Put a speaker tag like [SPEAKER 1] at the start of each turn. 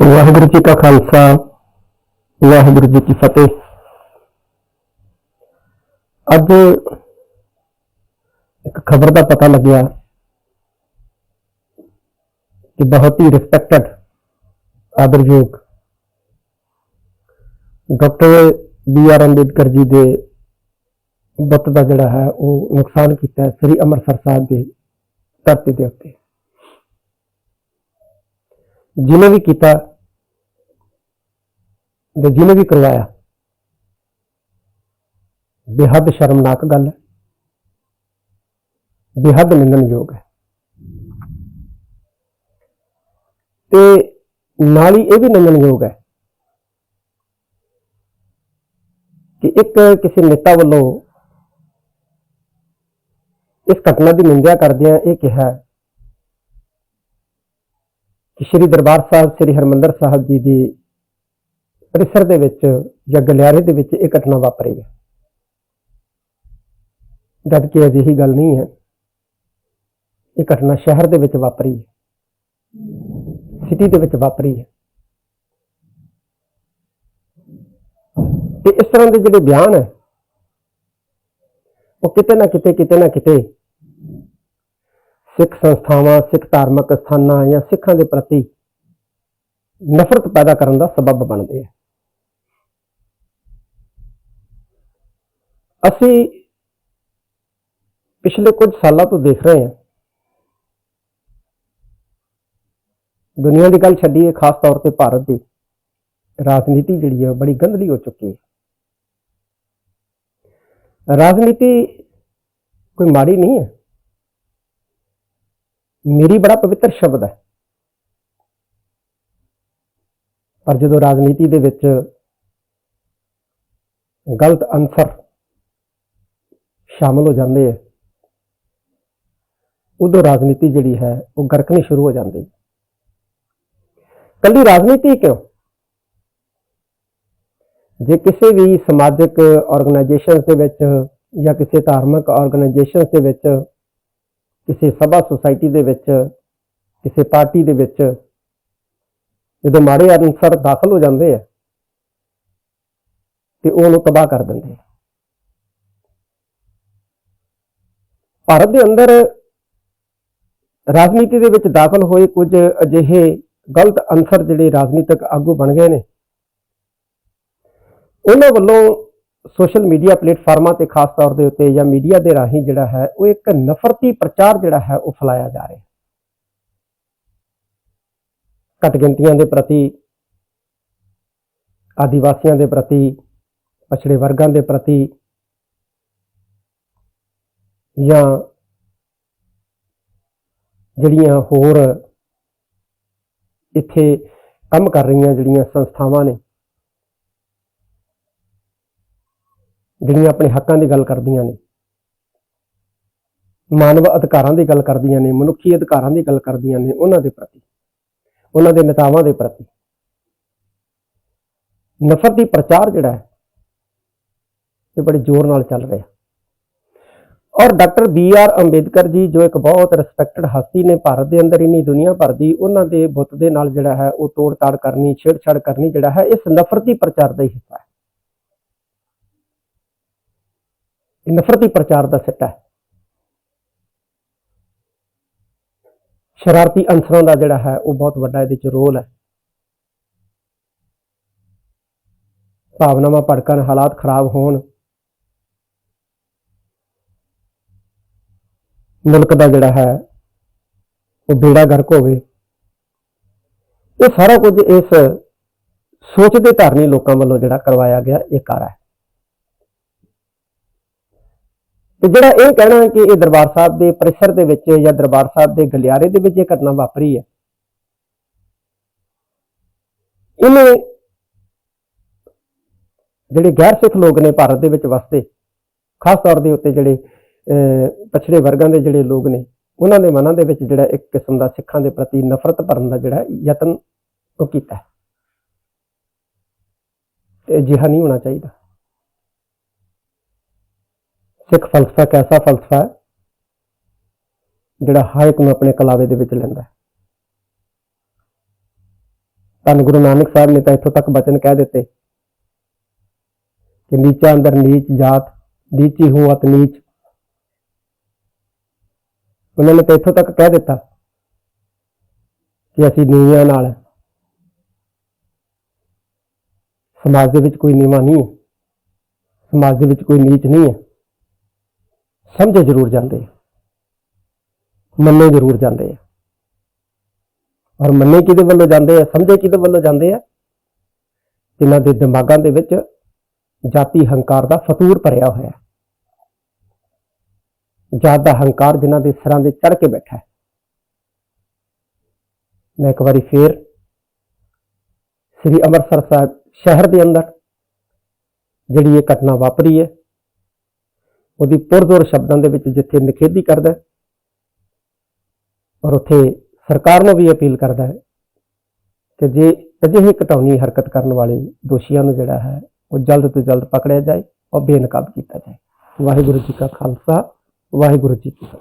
[SPEAKER 1] ਵਾਹਿਗੁਰੂ ਜੀ ਕਾ ਖਾਲਸਾ, ਵਾਹਿਗੁਰੂ ਜੀ ਕੀ ਫਤਿਹ। ਅੱਜ ਇੱਕ ਖਬਰ ਦਾ ਪਤਾ ਲੱਗਿਆ ਕਿ ਬਹੁਤ ਹੀ respected ਆਦਰਯੋਗ doctor B R Ambedkar ji ਦੇ ਬੁੱਤ ਦਾ ਜਿਹੜਾ ਹੈ, ਉਹ ਨੁਕਸਾਨ ਕੀਤਾ ਸ੍ਰੀ ਅੰਮ੍ਰਿਤਸਰ ਸਾਹਿਬ ਦੇ ਧਰਤੀ ਦੇ ਉੱਤੇ। ਜਿਹਨੇ ਵੀ ਕੀਤਾ ਤੇ ਜਿਹਨੇ ਵੀ ਕਰਵਾਇਆ, ਬੇਹੱਦ ਸ਼ਰਮਨਾਕ ਗੱਲ ਹੈ। ਬੇਹੱਦ ਨਿੰਦਣਯੋਗ ਹੈ। ਤੇ ਨਾਲ ਹੀ ਇਹ ਵੀ ਨਿੰਦਣਯੋਗ ਹੈ ਕਿ ਇੱਕ ਕਿਸੇ ਨੇਤਾ ਵੱਲੋਂ ਇਸ ਘਟਨਾ ਦੀ ਨਿੰਦਿਆ ਕਰਦਿਆਂ ਇਹ ਕਿਹਾ ਸ੍ਰੀ ਦਰਬਾਰ ਸਾਹਿਬ, ਸ੍ਰੀ ਹਰਮੰਦਰ ਸਾਹਿਬ ਜੀ ਦੀ ਪਰਿਸਰ ਦੇ ਵਿੱਚ ਜਾਂ ਗਲਿਆਰੇ ਦੇ ਵਿੱਚ ਇਹ ਘਟਨਾ ਵਾਪਰੀ ਹੈ। ਜਦ ਕਿ ਅਜਿਹੀ ਗੱਲ ਨਹੀਂ ਹੈ। ਇਹ ਘਟਨਾ ਸ਼ਹਿਰ ਦੇ ਵਿੱਚ ਵਾਪਰੀ ਹੈ। ਸਿਟੀ ਦੇ ਵਿੱਚ ਵਾਪਰੀ ਹੈ। ਤੇ ਇਸ ਤਰ੍ਹਾਂ ਦੇ ਜਿਹੜੇ ਬਿਆਨ ਹੈ, ਉਹ ਕਿਤੇ ਨਾ ਕਿਤੇ ਕਿਤੇ ਨਾ ਕਿਤੇ ਸਿੱਖ ਸੰਸਥਾਵਾਂ, ਸਿੱਖ ਧਾਰਮਿਕ ਸਥਾਨਾਂ ਜਾਂ ਸਿੱਖਾਂ ਦੇ ਪ੍ਰਤੀ ਨਫ਼ਰਤ ਪੈਦਾ ਕਰਨ ਦਾ ਸਬਬ ਬਣਦੇ ਆ। ਅਸੀਂ ਪਿਛਲੇ ਕੁਝ ਸਾਲਾਂ ਤੋਂ ਦੇਖ ਰਹੇ ਹਾਂ। ਦੁਨੀਆ ਦੀ ਗੱਲ ਛੱਡੀਏ, ਖਾਸ ਤੌਰ ਤੇ ਭਾਰਤ ਦੀ ਰਾਜਨੀਤੀ ਜਿਹੜੀ ਹੈ ਉਹ ਬੜੀ ਗੰਧਲੀ ਹੋ ਚੁੱਕੀ ਹੈ। ਰਾਜਨੀਤੀ ਕੋਈ ਮਾੜੀ ਨਹੀਂ ਹੈ। ਮੇਰੀ ਬੜਾ ਪਵਿੱਤਰ ਸ਼ਬਦ ਹੈ। ਪਰ ਜਦੋਂ ਰਾਜਨੀਤੀ ਦੇ ਵਿੱਚ ਗਲਤ ਅਨਸਰ ਸ਼ਾਮਲ ਹੋ ਜਾਂਦੇ ਹੈ ਉਦੋਂ ਰਾਜਨੀਤੀ ਜਿਹੜੀ ਹੈ, ਉਹ ਗਰਕਣੀ ਸ਼ੁਰੂ ਹੋ ਜਾਂਦੀ। ਹੈ ਕੱਲੀ ਰਾਜਨੀਤੀ ਕਿਉਂ? ਜੇ ਕਿਸੇ ਵੀ ਸਮਾਜਿਕ ਆਰਗੇਨਾਈਜੇਸ਼ਨ ਦੇ ਵਿੱਚ ਜਾਂ ਕਿਸੇ ਧਾਰਮਿਕ ਆਰਗੇਨਾਈਜੇਸ਼ਨ ਦੇ ਵਿੱਚ ਕਿਸੇ ਸਭਾ ਸੁਸਾਇਟੀ ਦੇ ਵਿੱਚ, ਕਿਸੇ ਪਾਰਟੀ ਦੇ ਵਿੱਚ ਜਦੋਂ ਮਾੜੇ ਅਨਸਰ ਦਾਖਲ ਹੋ ਜਾਂਦੇ ਆ, ਤੇ ਉਹਨੂੰ ਤਬਾਹ ਕਰ ਦਿੰਦੇ ਆ। ਭਾਰਤ ਦੇ ਅੰਦਰ ਰਾਜਨੀਤੀ ਦੇ ਵਿੱਚ ਦਾਖਲ ਹੋਏ ਕੁਝ ਅਜਿਹੇ ਗਲਤ ਅਨਸਰ ਜਿਹੜੇ ਰਾਜਨੀਤਿਕ ਆਗੂ ਬਣ ਗਏ ਨੇ, ਉਹਨਾਂ ਵੱਲੋਂ ਸੋਸ਼ਲ ਮੀਡੀਆ ਪਲੇਟਫਾਰਮਾਂ ਤੇ ਖਾਸ ਤੌਰ ਦੇ ਉੱਤੇ ਜਾਂ ਮੀਡੀਆ ਦੇ ਰਾਹੀਂ ਜਿਹੜਾ ਹੈ, ਉਹ ਇੱਕ ਨਫ਼ਰਤੀ ਪ੍ਰਚਾਰ ਜਿਹੜਾ ਹੈ, ਉਹ ਫੈਲਾਇਆ ਜਾ ਰਿਹਾ ਘੱਟ ਗਿਣਤੀਆਂ ਦੇ ਪ੍ਰਤੀ, ਆਦੀਵਾਸੀਆਂ ਦੇ ਪ੍ਰਤੀ, ਪਛੜੇ ਵਰਗਾਂ ਦੇ ਪ੍ਰਤੀ ਜਾਂ ਜਿਹੜੀਆਂ ਹੋਰ ਇੱਥੇ ਕੰਮ ਕਰ ਰਹੀਆਂ ਜਿਹੜੀਆਂ ਸੰਸਥਾਵਾਂ ਨੇ ਜਿਹੜੀਆਂ ਆਪਣੇ ਹੱਕਾਂ ਦੀ ਗੱਲ ਕਰਦੀਆਂ ਨੇ, ਮਾਨਵ ਅਧਿਕਾਰਾਂ ਦੀ ਗੱਲ ਕਰਦੀਆਂ ਨੇ, ਮਨੁੱਖੀ ਅਧਿਕਾਰਾਂ ਦੀ ਗੱਲ ਕਰਦੀਆਂ ਨੇ, ਉਹਨਾਂ ਦੇ ਪ੍ਰਤੀ, ਉਹਨਾਂ ਦੇ ਨੇਤਾਵਾਂ ਦੇ ਪ੍ਰਤੀ। ਨਫ਼ਰਤ ਦੀ ਪ੍ਰਚਾਰ ਜਿਹੜਾ ਹੈ, ਇਹ ਬੜੇ ਜ਼ੋਰ ਨਾਲ ਚੱਲ ਰਿਹਾ। ਔਰ ਡਾਕਟਰ ਬੀ ਆਰ ਅੰਬੇਦਕਰ ਜੀ, ਜੋ ਇੱਕ ਬਹੁਤ ਰਿਸਪੈਕਟਡ ਹਸਤੀ ਨੇ ਭਾਰਤ ਦੇ ਅੰਦਰ ਹੀ ਨਹੀਂ ਦੁਨੀਆ ਭਰ ਦੀ, ਉਹਨਾਂ ਦੇ ਬੁੱਤ ਦੇ ਨਾਲ ਜਿਹੜਾ ਹੈ, ਉਹ ਤੋੜ-ਤਾੜ ਕਰਨੀ, ਛੇੜਛਾੜ ਕਰਨੀ ਜਿਹੜਾ ਹੈ, ਇਸ ਨਫ਼ਰਤੀ ਪ੍ਰਚਾਰ ਦਾ ਹੀ ਹਿੱਸਾ ਹੈ। ਇਹ ਨਫ਼ਰਤੀ ਪ੍ਰਚਾਰ ਦਾ ਸਿੱਟਾ ਹੈ। ਸ਼ਰਾਰਤੀ ਅੰਸਰਾਂ ਦਾ ਜਿਹੜਾ ਹੈ, ਉਹ ਬਹੁਤ ਵੱਡਾ ਇਹਦੇ ਚ ਰੋਲ ਹੈ। ਭਾਵਨਾਵਾਂ ਭੜਕਣ, ਹਾਲਾਤ ਖਰਾਬ ਹੋਣ। ਮੁਲਕ ਦਾ ਜਿਹੜਾ ਹੈ, ਉਹ ਬੇੜਾ ਗਰਕ ਹੋਵੇ। ਇਹ ਸਾਰਾ ਕੁਝ ਇਸ ਸੋਚ ਦੇ ਧਾਰਨੀ ਲੋਕਾਂ ਵੱਲੋਂ ਜਿਹੜਾ ਕਰਵਾਇਆ ਗਿਆ, ਇਹ ਕਾਰਾ ਹੈ। ਤੇ ਜਿਹੜਾ ਇਹ ਕਹਿਣਾ ਕਿ ਇਹ ਦਰਬਾਰ ਸਾਹਿਬ ਦੇ ਪਰਿਸਰ ਦੇ ਵਿੱਚ ਜਾਂ ਦਰਬਾਰ ਸਾਹਿਬ ਦੇ ਗਲਿਆਰੇ ਦੇ ਵਿੱਚ ਇਹ ਘਟਨਾ ਵਾਪਰੀ ਹੈ। ਇਹਨੇ ਜਿਹੜੇ ਗੈਰ ਸਿੱਖ ਲੋਕ ਨੇ ਭਾਰਤ ਦੇ ਵਿੱਚ ਵਸਦੇ, ਖਾਸ ਤੌਰ ਦੇ ਉੱਤੇ ਜਿਹੜੇ ਪਛੜੇ ਵਰਗਾਂ ਦੇ ਜਿਹੜੇ ਲੋਕ ਨੇ, ਉਹਨਾਂ ਦੇ ਮਨਾਂ ਦੇ ਵਿੱਚ ਜਿਹੜਾ ਇੱਕ ਕਿਸਮ ਦਾ ਸਿੱਖਾਂ ਦੇ ਪ੍ਰਤੀ ਨਫ਼ਰਤ ਭਰਨ ਦਾ ਜਿਹੜਾ ਯਤਨ ਉਹ ਕੀਤਾ ਹੈ। ਤੇ ਅਜਿਹਾ ਨਹੀਂ ਹੋਣਾ ਚਾਹੀਦਾ। ਸਿੱਖ ਫਲਸਫਾ ਇੱਕ ਐਸਾ ਫਲਸਫਾ ਹੈ ਜਿਹੜਾ ਹਰ ਇੱਕ ਨੂੰ ਆਪਣੇ ਕਲਾਵੇ ਦੇ ਵਿੱਚ ਲੈਂਦਾ ਹੈ। ਧੰਨ ਗੁਰੂ ਨਾਨਕ ਸਾਹਿਬ ਨੇ ਤਾਂ ਇੱਥੋਂ ਤੱਕ ਬਚਨ ਕਹਿ ਦਿੱਤੇ ਕਿ ਨੀਚਾ ਅੰਦਰ ਨੀਚ ਜਾਤ, ਨੀਚੀ ਹੂੰ ਅਤ ਨੀਚ। ਉਹਨਾਂ ਨੇ ਤਾਂ ਇੱਥੋਂ ਤੱਕ ਕਹਿ ਦਿੱਤਾ ਕਿ ਅਸੀਂ ਨੀਵਿਆਂ ਨਾਲ ਸਮਾਜ ਦੇ ਵਿੱਚ ਕੋਈ ਨੀਵਾਂ ਨਹੀਂ ਹੈ। ਸਮਾਜ ਦੇ ਵਿੱਚ ਕੋਈ ਨੀਚ ਨਹੀਂ ਹੈ। ਸਮਝੇ ਜ਼ਰੂਰ ਜਾਂਦੇ ਆ। ਮੰਨੇ ਜ਼ਰੂਰ ਜਾਂਦੇ ਆ। ਔਰ ਮੰਨੇ ਕਿਹਦੇ ਵੱਲੋਂ ਜਾਂਦੇ ਆ, ਸਮਝੇ ਕਿਹਦੇ ਵੱਲੋਂ ਜਾਂਦੇ ਆ? ਜਿਨ੍ਹਾਂ ਦੇ ਦਿਮਾਗਾਂ ਦੇ ਵਿੱਚ ਜਾਤੀ ਹੰਕਾਰ ਦਾ ਫਤੂਰ ਭਰਿਆ ਹੋਇਆ ਹੈ। ਜਾਤ ਦਾ ਹੰਕਾਰ ਜਿਨ੍ਹਾਂ ਦੇ ਸਿਰਾਂ ਦੇ ਚੜ ਕੇ ਬੈਠਾ ਹੈ। ਮੈਂ ਇੱਕ ਵਾਰੀ ਫੇਰ ਸ੍ਰੀ ਅੰਮ੍ਰਿਤਸਰ ਸਾਹਿਬ ਸ਼ਹਿਰ ਦੇ ਅੰਦਰ ਜਿਹੜੀ ਇਹ ਘਟਨਾ ਵਾਪਰੀ ਹੈ ਉਹਦੀ ਪੁਰਜ਼ੋਰ ਸ਼ਬਦਾਂ ਦੇ ਵਿੱਚ ਜਿੱਥੇ ਨਿਖੇਧੀ ਕਰਦਾ ਹੈ ਔਰ ਉੱਥੇ ਸਰਕਾਰ ਨੂੰ ਵੀ ਅਪੀਲ ਕਰਦਾ ਹੈ ਕਿ ਜੇ ਅਜਿਹੇ ਘਟਾਉਣੀ ਹਰਕਤ ਕਰਨ ਵਾਲੇ ਦੋਸ਼ੀਆਂ ਨੂੰ ਜਿਹੜਾ ਹੈ ਉਹ ਜਲਦ ਤੋਂ ਜਲਦ ਪਕੜਿਆ ਜਾਏ ਔਰ ਬੇਨਕਾਬ ਕੀਤਾ ਜਾਏ। ਵਾਹਿਗੁਰੂ ਜੀ ਕਾ ਖਾਲਸਾ, ਵਾਹਿਗੁਰੂ ਜੀ ਕੀ ਫਤਿਹ।